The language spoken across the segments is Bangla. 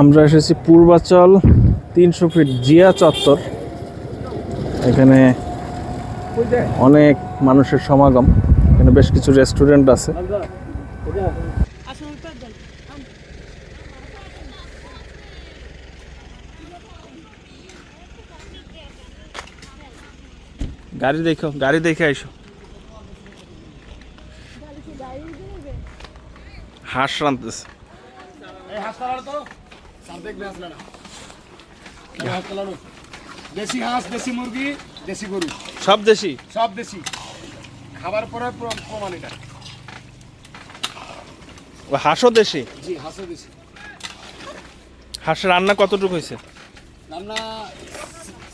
আমরা এসেছি পূর্বাচল তিনশো ফিট জিয়া চত্বর। এখানে অনেক মানুষের সমাগম। এখানে বেশ কিছু রেস্টুরেন্ট আছে। গাড়ি দেখো, গাড়ি দেখে আইসো। হাঁস রাঁধতেছে। দেশি হাঁস দেশি মুরগি দেশি গরু। সব দেশি? সব দেশি। খাবার পরে প্র- প্রমাণ এটা। হাঁসও দেশি? জি হাঁসও দেশি। হাঁসের রান্না কতটুকু হয়েছে? রান্না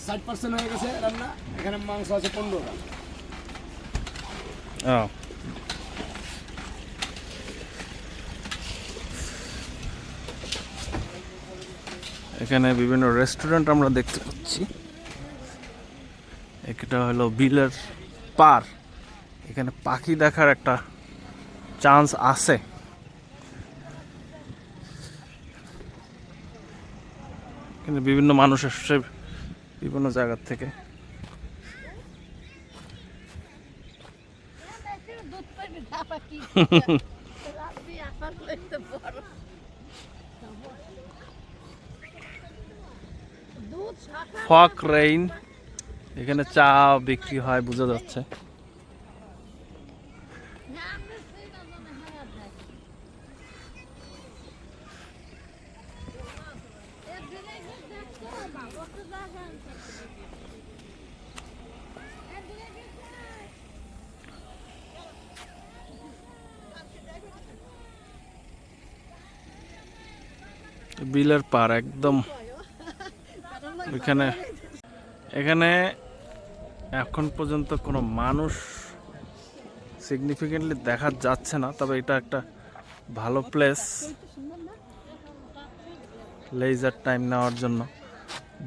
ষাট পার্সেন্ট হয়ে গেছে রান্না। এখানে মাংস আছে পনেরোটা ও। এখানে বিভিন্ন রেস্টুরেন্ট আমরা দেখতে পাচ্ছি। এটা হলো বিলের পার এখানে পাখি দেখার একটা চান্স আছে। এখানে বিভিন্ন মানুষ এসছে বিভিন্ন জায়গার থেকে। দুধ পাইবি ধাপা কি রাত্রি আপার লইতে বড় দুধ শাখা ফক রেইন। এখানে চা বিক্রি হয় বোঝা যাচ্ছে। বিলের পার একদম। ওইখানে এখানে এখন পর্যন্ত কোনো মানুষ সিগনিফিকেন্টলি দেখা যাচ্ছে না, তবে এটা একটা ভালো প্লেস লেজার টাইম নেওয়ার জন্য।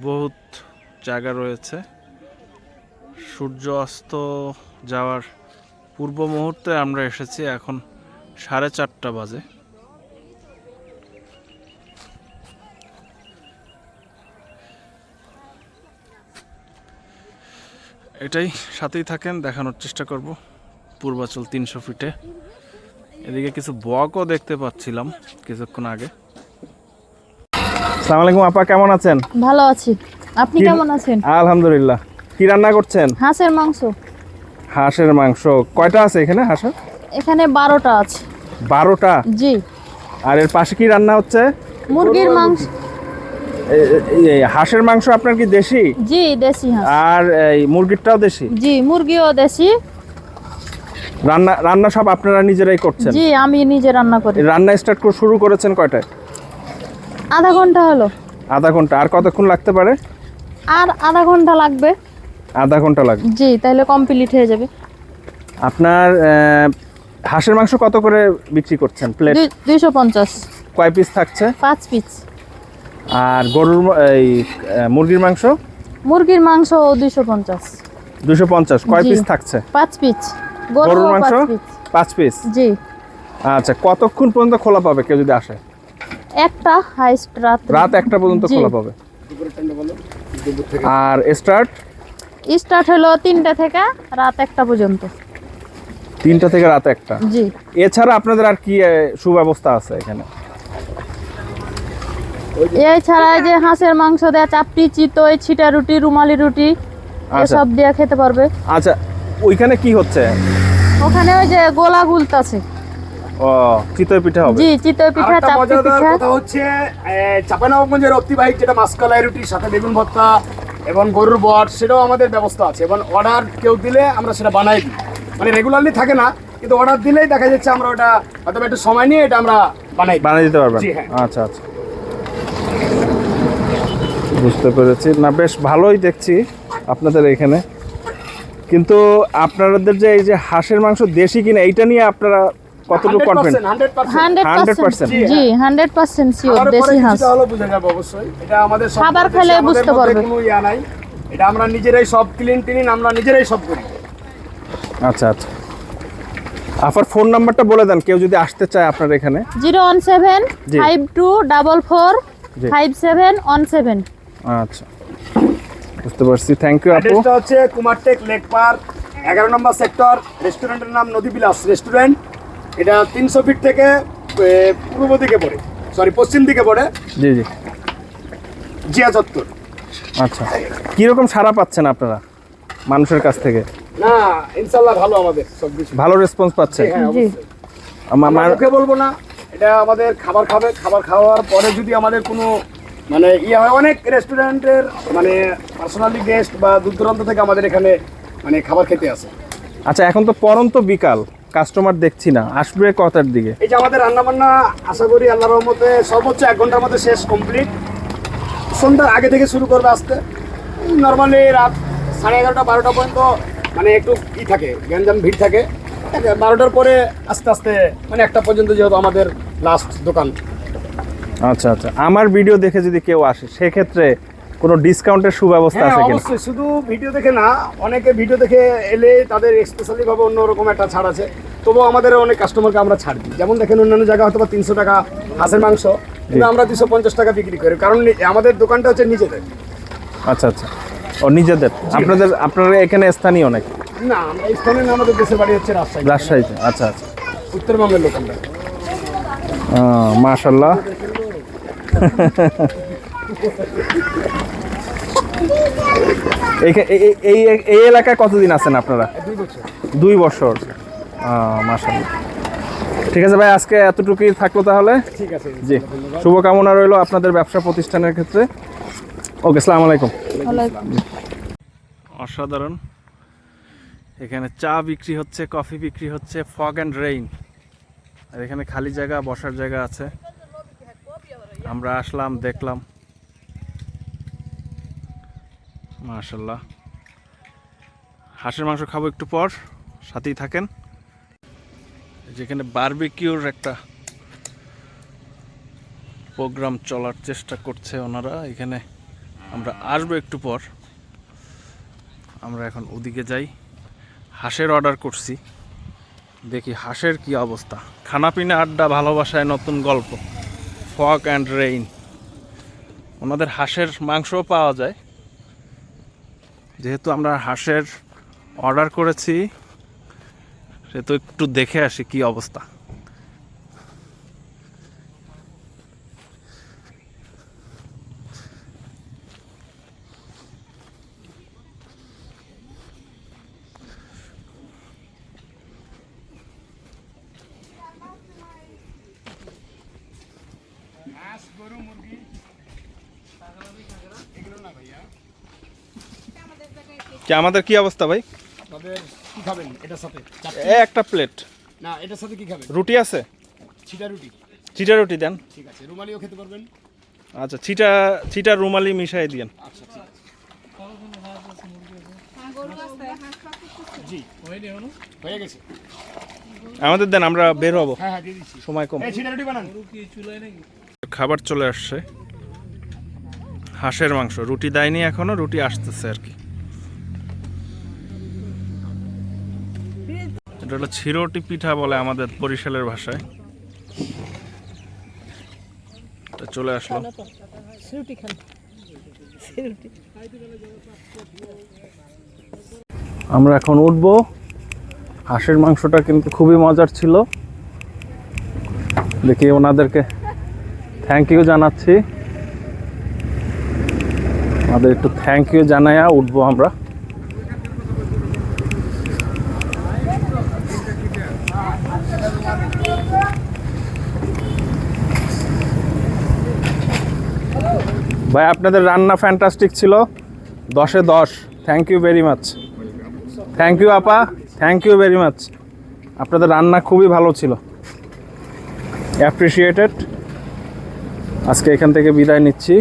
বহুত জায়গা রয়েছে। সূর্য অস্ত যাওয়ার পূর্ব মুহূর্তে আমরা এসেছি এখন সাড়ে চারটা বাজে। এটাই সাথেই থাকেন দেখানোর চেষ্টা করব। পূর্বাচল তিনশো ফিটে এদিকে কিছু বকও দেখতে পাচ্ছিলাম কিছুক্ষণ আগে। সালাম আলাইকুম আপা কেমন আছেন? ভালো আছি। আপনি কেমন আছেন? আলহামদুলিল্লাহ। কি রান্না করছেন? হাঁসের মাংস। হাঁসের মাংস। কয়টা আছে এখানে হাঁসের? এখানে বারোটা আছে। বারোটা? জি। আর এর পাশে কি রান্না হচ্ছে? মুরগির মাংস। হাঁসের মাংস আপনার কি দেশি? জি দেশি হাঁস। আর এই মুরগিরটাও দেশি? জি মুরগিও দেশি। রান্না রান্না সব আপনারা নিজেরাই করছেন? জি আমি নিজে রান্না করি। রান্না স্টার্ট করে শুরু করেছেন কয়টায়? আধা ঘণ্টা হলো। আধা ঘণ্টা। আর কতক্ষণ লাগতে পারে? আর আধা ঘণ্টা লাগবে। আধা ঘণ্টা লাগবে। জি তাহলে কমপ্লিট হয়ে যাবে। আপনার হাঁসের মাংস কত করে বিক্রি করছেন? প্লেট দুই- দুইশো পঞ্চাশ। কয় পিস থাকছে? পাঁচ পিস আর গরুর এই মুরগির মাংস? মুরগির মাংস দুইশো পঞ্চাশ। দুশো পঞ্চাশ। কয় পিস থাকছে? পাঁচ পিস। গরুর মাংস? পাঁচ পিস? জি। আচ্ছা কতক্ষণ পর্যন্ত খোলা পাবে কেউ যদি আসে? একটা হাইস্ট রাত। রাত একটা পর্যন্ত খোলা পাবে। আর স্টার্ট স্টার্ট হলো তিনটা থেকে রাত একটা পর্যন্ত। তিনটা থেকে রাত একটা। জি। এছাড়া আপনাদের আর কি সুব্যবস্থা আছে এখানে? এই ছাড়া যে হাঁসের মাংস দেয়া চাপটি চিতই ছিটা রুটি রুমালি রুটি আচ্ছা। এসব দিয়ে খেতে পারবে। আচ্ছা ওইখানে কি হচ্ছে? ওখানে ওই যে গোলা গুলতাছে। ও চিতই পিঠা হবে। জি চিতই পিঠা চাপটি পিঠা। কথা হচ্ছে অতিবাহিক যেটা মাসকালাই রুটি সাথে বেগুন ভর্তা এবং গরুর বট সেটাও আমাদের ব্যবস্থা আছে। এবং অর্ডার কেউ দিলে আমরা সেটা বানাই দিই। মানে রেগুলারলি থাকে না কিন্তু অর্ডার দিলেই দেখা যাচ্ছে আমরা ওটা হয়তো একটু সময় নিয়ে এটা আমরা বানাই। বানিয়ে দিতে পারবেন। হ্যাঁ। আচ্ছা আচ্ছা। বুঝতে পেরেছি। না বেশ ভালোই দেখছি আপনাদের এখানে। কিন্তু আপনাদের যে এই যে হাঁসের মাংস দেশি কিনা এইটা নিয়ে আপনারা কতটুকু 100%, কনফিডেন্ট 100% হান্ড্রেড 100% পার্সেন্ট। জি, জি হান্ড্রেড পার্সেন্ট শিওর দেশি হাঁস। কিছুটা হলেও বোঝা যাবে অবশ্যই। এটা আমাদের সব খাবার খেলে বুঝতে পারবে। কোনো ইয়া নাই। এটা আমরা নিজেরাই সব ক্লিন টিলিন আমরা নিজেরাই সব করি। আচ্ছা আচ্ছা। আপনার ফোন নাম্বারটা বলে দেন কেউ যদি আসতে চায় আপনার এখানে। Zero one seven. Five two double four. Five seven one seven. আচ্ছা। বুঝতে পারছি। থ্যাংক ইউ আপু। অ্যাড্রেসটা হচ্ছে কুমারটেক লেক পার্ক এগারো নম্বর সেক্টর রেস্টুরেন্টের নাম নদী বিলাস রেস্টুরেন্ট। এটা তিনশো ফিট থেকে পূর্ব দিকে পড়ে। সরি পশ্চিম দিকে পড়ে। জি জি। জিয়া চত্বর। আচ্ছা। কীরকম সাড়া পাচ্ছেন আপনারা মানুষের কাছ থেকে? না ইনশাল্লাহ ভালো আমাদের সব কিছু। ভালো রেসপন্স পাচ্ছে হ্যাঁ। আমার মুখে বলব না এটা আমাদের খাবার খাবে খাবার খাওয়ার পরে যদি আমাদের কোনো মানে ইয়ে হয় অনেক রেস্টুরেন্টের মানে পার্সোনালি গেস্ট বা দূর দূরান্ত থেকে আমাদের এখানে মানে খাবার খেতে আসে। আচ্ছা এখন তো পরন্ত বিকাল কাস্টমার দেখছি না আসবে কটার দিকে? এই যে আমাদের রান্না বান্না আশা করি আল্লাহ রহমতে সর্বোচ্চ এক ঘণ্টার মধ্যে শেষ কমপ্লিট সন্ধ্যার আগে থেকে শুরু করবে আসতে। নর্মালি রাত সাড়ে এগারোটা বারোটা পর্যন্ত মানে একটু ই থাকে গ্যাঞ্জাম ভিড় থাকে। বারোটার পরে আস্তে আস্তে মানে একটা পর্যন্ত যেহেতু আমাদের লাস্ট দোকান। আচ্ছা আচ্ছা। আমার ভিডিও দেখে যদি কেউ আসে সেক্ষেত্রে কোনো ডিসকাউন্টের সুব্যবস্থা হ্যাঁ আছে কিনা? অবশ্যই। শুধু ভিডিও দেখে না অনেকে ভিডিও দেখে এলে তাদের স্পেশালি ভাবে অন্যরকম একটা ছাড় আছে। তবুও আমাদের অনেক কাস্টমারকে আমরা ছাড় দিই। যেমন দেখেন অন্যান্য জায়গা হয়তো বা তিনশো টাকা হাঁসের মাংস কিন্তু আমরা দুশো পঞ্চাশ টাকা বিক্রি করি। কারণ আমাদের দোকানটা হচ্ছে নিজেদের। আচ্ছা আচ্ছা। ও নিজেদের। আপনাদের আপনারা এখানে স্থানীয় অনেক না আমরা স্থানীয় না, আমাদের দেশের বাড়ি হচ্ছে রাজশাহী। রাজশাহীতে। আচ্ছা আচ্ছা। উত্তরবঙ্গের লোক আমরা মাশাল্লাহ এই- এই- এই এই এলাকায় কতদিন আছেন আপনারা? দুই বছর। মাশাল্লাহ ঠিক আছে ভাই আজকে এতটুকুই থাকল তাহলে? ঠিক আছে জি। শুভকামনা রইল আপনাদের ব্যবসা প্রতিষ্ঠানের ক্ষেত্রে। ওকে সালাম আলাইকুম। অসাধারণ। এখানে চা বিক্রি হচ্ছে কফি বিক্রি হচ্ছে ফগ অ্যান্ড রেইন। আর এখানে খালি জায়গা বসার জায়গা আছে। আমরা আসলাম, দেখলাম। মাশাল্লাহ হাঁসের মাংস খাব একটু পর, সাথেই থাকেন। যেখানে বারবিকিউর একটা প্রোগ্রাম চলার চেষ্টা করছে ওনারা, এখানে আমরা আসব একটু পর। আমরা এখন ওদিকে যাই। হাঁসের অর্ডার করছি। দেখি হাঁসের কি অবস্থা। খানাপিনা আড্ডা ভালোবাসায় নতুন গল্প। ফক অ্যান্ড রেইন। ওনাদের হাঁসের মাংসও পাওয়া যায়। যেহেতু আমরা হাঁসের অর্ডার করেছি সে তো একটু দেখে আসি কি অবস্থা। গরু মুরগি। এগুলো না ভাইয়া। কি আমাদের কি অবস্থা ভাই? তাদের কি খাবেন? এটার সাথে এ একটা প্লেট। না এটার সাথে কি খাবেন? রুটি আছে? ছিটা রুটি। চিটা রুটি দেন। ঠিক আছে রুমালিও খেতে পারবেন। আচ্ছা চিটা চিটা রুমালি মিশাই দিয়েন। আচ্ছা ঠিক আছে জি। হয়ে গেছে। আমাদের দেন আমরা বের হব। হ্যাঁ হ্যাঁ দিয়ে দিচ্ছি। সময় কম। এই ছিটা রুটি বানান। খাবার চলে আসছে। হাঁসের মাংস। রুটি দেয়নি এখনও রুটি আসতেছে আর কি। এটা হলো ছিরোটি পিঠা বলে আমাদের বরিশালের ভাষায়। এটা চলে আসলো। আমরা এখন উঠব। হাঁসের মাংসটা কিন্তু খুবই মজার ছিল। দেখি ওনাদেরকে থ্যাংক ইউ জানাচ্ছি। আমাদের একটু থ্যাংক ইউ জানাইয়া উঠবো আমরা। ভাই, আপনাদের রান্না ফ্যান্টাস্টিক ছিল। দশে দশ। Thank you very much thank you আপা। থ্যাংক ইউ ভেরি মাচ আপনাদের রান্না খুবই ভালো ছিল। অ্যাপ্রিসিয়েটেড আজকে এখান থেকে বিদায় নিচ্ছি।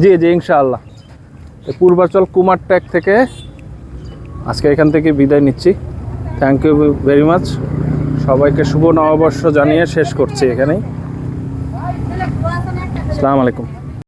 জি জি, ইনশাআল্লাহ। পূর্বাচল কুমার ট্যাক থেকে আজকে এখান থেকে বিদায় নিচ্ছি। থ্যাংক ইউ ভেরি মাচ সবাইকে শুভ নববর্ষ জানিয়ে শেষ করছি এখানেই। আসসালামু আলাইকুম।